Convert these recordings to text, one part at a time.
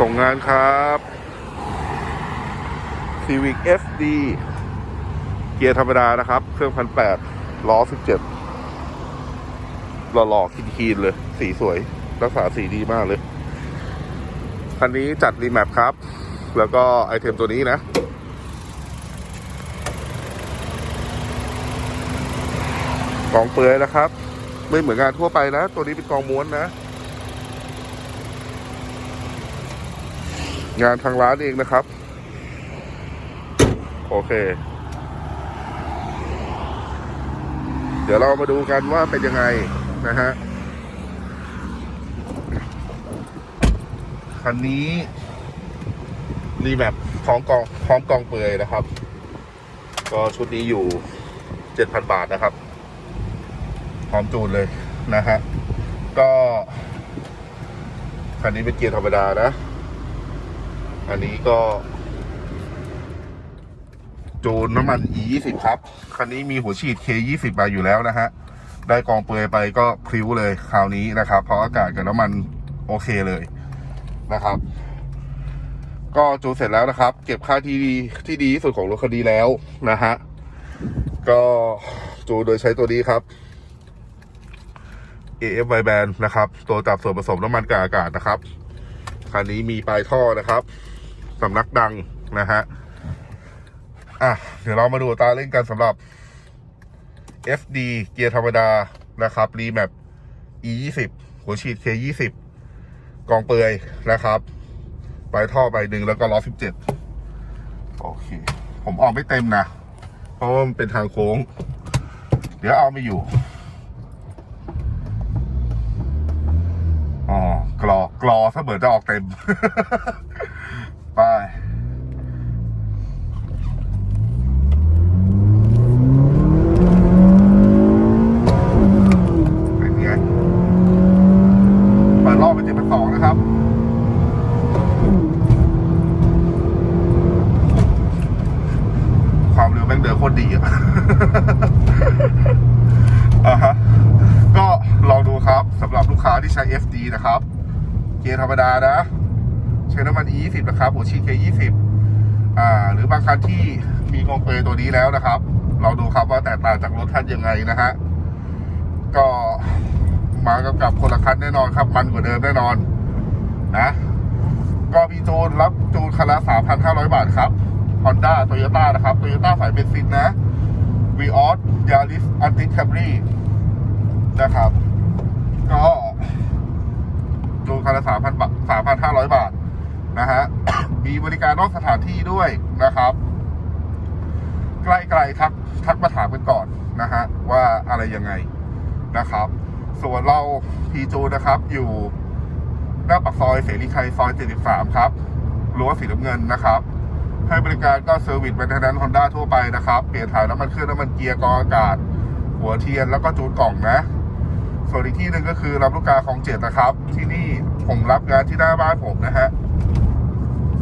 ส่งงานครับ Civic FD เกียร์ธรรมดานะครับ เครื่องพันแปดล้อสิบเจ็ดหล่อๆคีนๆเลย สีสวย รักษาสีดีมากเลย คันนี้จัดรีแมปครับ แล้วก็ไอเทมตัวนี้นะกองเปลือยนะครับ ไม่เหมือนงานทั่วไปนะ ตัวนี้เป็นกองม้วนนะ งานทางร้านเองนะครับ โอเค เดี๋ยวเรามาดูกันว่าเป็นยังไงนะฮะคันนี้รีแมปพร้อมกองพร้อมกองเปลือยนะครับ ก็ชุดนี้อยู่เจ็ดพันบาทนะครับ พร้อมจูนเลยนะฮะก็คันนี้เป็นเกียร์ธรรมดานะ อันนี้ก็จูนน้ำมัน e 2 0ครับ คันนี้มีหัวฉีด k 2 0มาอยู่แล้วนะฮะ ได้กองเปลือยไปก็พริ้วเลยคราวนี้นะครับ เพราะอากาศกับน้ำมันโอเคเลยนะครับ ก็จูนเสร็จแล้วนะครับ เก็บค่าที่ดีที่ดีที่สุดของรถคันนี้แล้วนะฮะ ก็จูนโดยใช้ตัวนี้ครับ AF y band นะครับ ตัวจับส่วนผสมน้ำมันกับอากาศนะครับ คันนี้มีปลายท่อนะครับ สำนักดังนะฮะ อะ เดี๋ยวเรามาดูตาเล่นกันสำหรับ FD เกียร์ธรรมดานะครับรีแมป E 2 0หัวฉีด K 2 0กองเปลือยนะครับปลายท่อใบหนึ่งแล้วก็ล้อ17 โอเค ผมออกไม่เต็มนะ เพราะว่ามันเป็นทางโค้ง เดี๋ยวเอาไม่อยู่อ๋อกรอกรอเสมอจะออกเต็ม ไป เป็นไง เดรอบเป็นเจ็ดเป็นสองนะครับความเร็วแม่งเดินโคตรดีอะอ่าฮะ ก็ลองดูครับสำหรับลูกค้าที่ใช้ FD นะครับ เกียร์ธรรมดานะ ใช้น้ำมัน E20 นะครับหัวฉีด K20 อ่า หรือบางคันที่มีกองเปลตัวนี้แล้วนะครับ เราดูครับว่าแตกต่างจากรถท่านยังไงนะฮะ มากับกับคนละคันแน่นอนครับ มันกว่าเดิมแน่นอนนะก็มีจูนรับจูนคันละ3,500 บาทครับ Honda Toyota นะครับ Toyota สายเบนซินนะ v ีออสยาริสอันติแคมรี่นะครับ ก็จูนคันละ3,000บาท3,500 บาทนะฮะมีบริการนอกสถานที่ด้วยนะครับ ใกล้ๆทักทักมาถามกันก่อนนะฮะว่าอะไรยังไงนะครับ ส่วนเราพีจูนะครับอยู่หน้าปากซอยเสรีชัยซอย 73 ครับรั้วสีน้ำเงินนะครับ ให้บริการก็เซอร์วิสเป็นทางด้นฮอนด้าทั่วไปนะครับ เปลี่ยนถ่ายน้ำมันเครื่องน้ำมันเกียร์กองอากาศ หัวเทียนแล้วก็จูนกล่องนะ ส่วนอีกที่หนึ่งก็คือรับลูกค้าของเจ็ดนะครับ ที่นี่ผมรับงานที่หน้าบ้านผมนะฮะ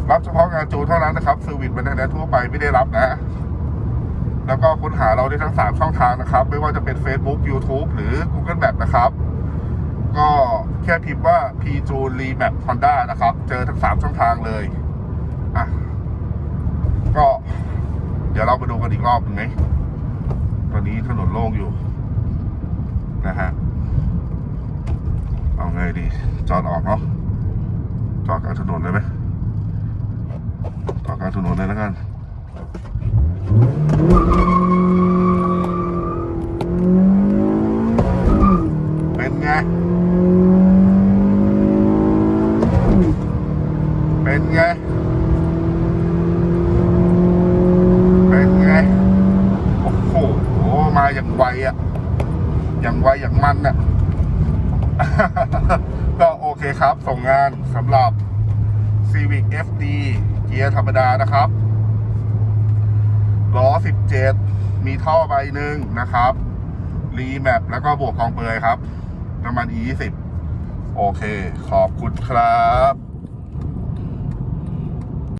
รับเฉพาะงานจูนเท่านั้นนะครับเซอร์วิสเป็นทางด้นทั่วไปไม่ได้รับนะ แล้วก็ค้นหาเราได้ทั้ง 3 ช่องทางนะครับ ไม่ว่าจะเป็น Facebook YouTube หรือ Google Map นะครับ ก็แค่พิมพ์ว่า p j u l e Map Honda นะครับ เจอทั้ง 3 ช่องทางเลยอะก็เดี๋ยวเรามาดูกันอีกรอบหนึงไหมตอนนี้ถนนโล่งอยู่ นะฮะ เอาไงดี จอดออกเนาะจอดกลางถนนเลยไหมจอดกลางถนนเลยแล้วกัน เป็นไง เป็นไง เป็นไง โอ้โห มาอย่างไวอะ อย่างไวอย่างมันอะ ก็โอเคครับ ส่งงานสำหรับ Civic FD เกียร์ธรรมดานะครับ ล้อ 17 มีท่อใบหนึ่งนะครับ รีแมปแล้วก็บวกกองเปลือยครับ น้ำมัน E20 โอเค ขอบคุณครับ